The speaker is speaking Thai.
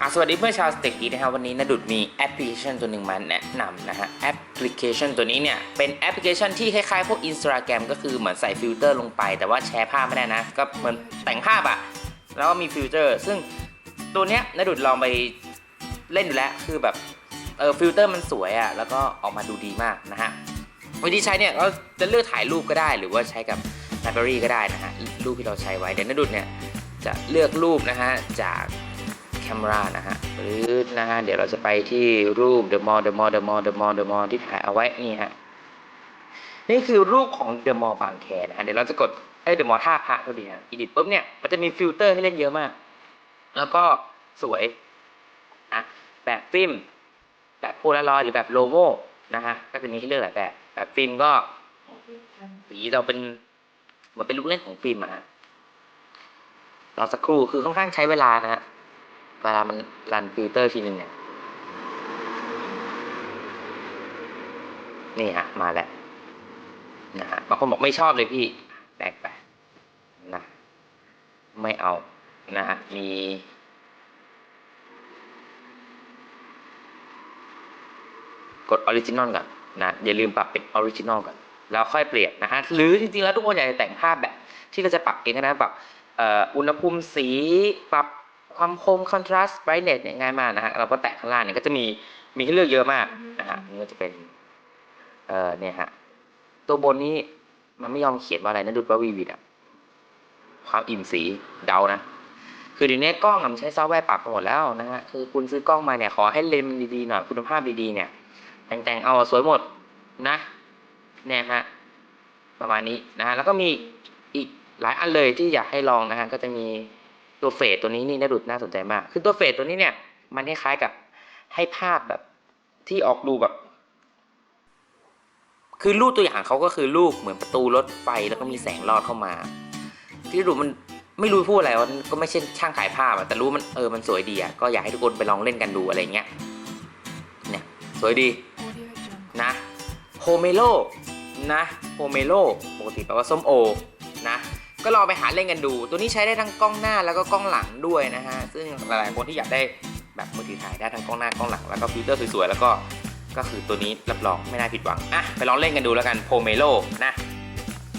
อะสวัสดีเพื่อนชาวสเต็กอีนะครับวันนี้นดุดมีแอปพลิเคชันตัวหนึ่งมาแนะนำนะฮะแอปพลิเคชันตัวนี้เนี่ยเป็นแอปพลิเคชันที่คล้ายๆพวก Instagram ก็คือเหมือนใส่ฟิลเตอร์ลงไป แต่ว่าแชร์ภาพไม่ได้นะ ก็เหมือนแต่งภาพอะแล้วก็มีฟิลเตอร์ ซึ่งตัวเนี้ยนดุดลองไปเล่นอยู่แล้วคือแบบเออฟิลเตอร์มันสวยอะแล้วก็ออกมาดูดีมากนะฮะวิธีใช้เนี่ยก็จะเลือกถ่ายรูปก็ได้ หรือว่าใช้กับไลบรารีก็ได้นะฮะรูปที่เราใช้ไว้เดี๋ยวนดุดเนี่ยจะเลือกรูปนะฮะจาก แคมรานะฮะหรือนะฮะเดี๋ยวเราจะไปที่รูป The Mall The Mall The Mall The Mall The Mall ที่ถ่ายเอาไว้นี่ฮะนี่คือรูปของ The Mall บางแคนะฮะเดี๋ยวเราจะกดเอ้ The Mall ท่าพระก็ดีฮะอีดิทปุ๊บเนี่ยมันจะมีฟิลเตอร์ให้เล่นเยอะมาก แล้วก็สวยอะแบบฟิล์มแบบโพลารอยหรือแบบโลโวนะฮะก็จะมีให้เลือกหลายแบบแบบฟิล์มก็สีเราเป็นเหมือนเป็นลูกเล่นของฟิล์มอะฮะรอสักครู่คือค่อนข้างใช้เวลานะฮะ เวลามันรันฟิลเตอร์ทีนึงเนี่ย นี่ฮะ มาแล้วนะฮะบางคนบอกไม่ชอบเลยพี่แบกไปนะไม่เอานะฮะมีกดออริจินอลก่อนนะอย่าลืมปรับเป็นออริจินอลก่อนแล้วค่อยเปลี่ยนนะฮะหรือจริงๆแล้วทุกคนอยากจะแต่งภาพแบบ ที่เราจะปรับเองก็ได้ปรับอุณหภูมิสีปรับ ความคมคอนทราสต์ไบรท์เนสเนี่ยง่ายมากนะฮะเราก็แตะข้างล่างเนี่ยก็จะมีมีให้เลือกเยอะมากนะฮะนี่ก็จะเป็นเอ่อเนี่ยฮะตัวบนนี้มันไม่ยอมเขียนว่าอะไรนะดูว่าวีวิดอะความอิ่มสีเดานะคือเดี๋ยวนี้กล้องมันใช้ซอฟต์แวร์ปรับหมดแล้วนะฮะคือคุณซื้อกล้องมาเนี่ยขอให้เลนส์มันดีๆหน่อยคุณภาพดีๆเนี่ย แต่งๆเอาสวยหมดนะเนี่ยฮะประมาณนี้นะฮะแล้วก็มีอีกหลายอันเลยที่อยากให้ลองนะฮะก็จะมี ตัวเฟดตัวนี้นี่น่าดุดน่าสนใจมาก คือตัวเฟดตัวนี้เนี่ย มันคล้ายๆกับให้ภาพแบบที่ออกดูแบบ คือรูปตัวอย่างเขาก็คือรูปเหมือนประตูรถไฟแล้วก็มีแสงลอดเข้ามา ที่ดูมันไม่รู้พูดอะไรวะก็ไม่ใช่ช่างขายภาพอะแต่รู้มันเออมันสวยดีอะก็อยากให้ทุกคนไปลองเล่นกันดูอะไรเงี้ยเนี่ยสวยดีนะโฮเมโลนะโฮเมโลปกติแปลว่าส้มโอนะ ก็ลองไปหาเล่นกันดู ตัวนี้ใช้ได้ทั้งกล้องหน้าแล้วก็กล้องหลังด้วยนะฮะ ซึ่งหลายๆคนที่อยากได้แบบมือถือถ่ายได้ทั้งกล้องหน้ากล้องหลังแล้วก็ฟิลเตอร์สวยๆแล้วก็ก็คือตัวนี้รับรองไม่น่าผิดหวังอะไปลองเล่นกันดูแล้วกันโพเมโลนะ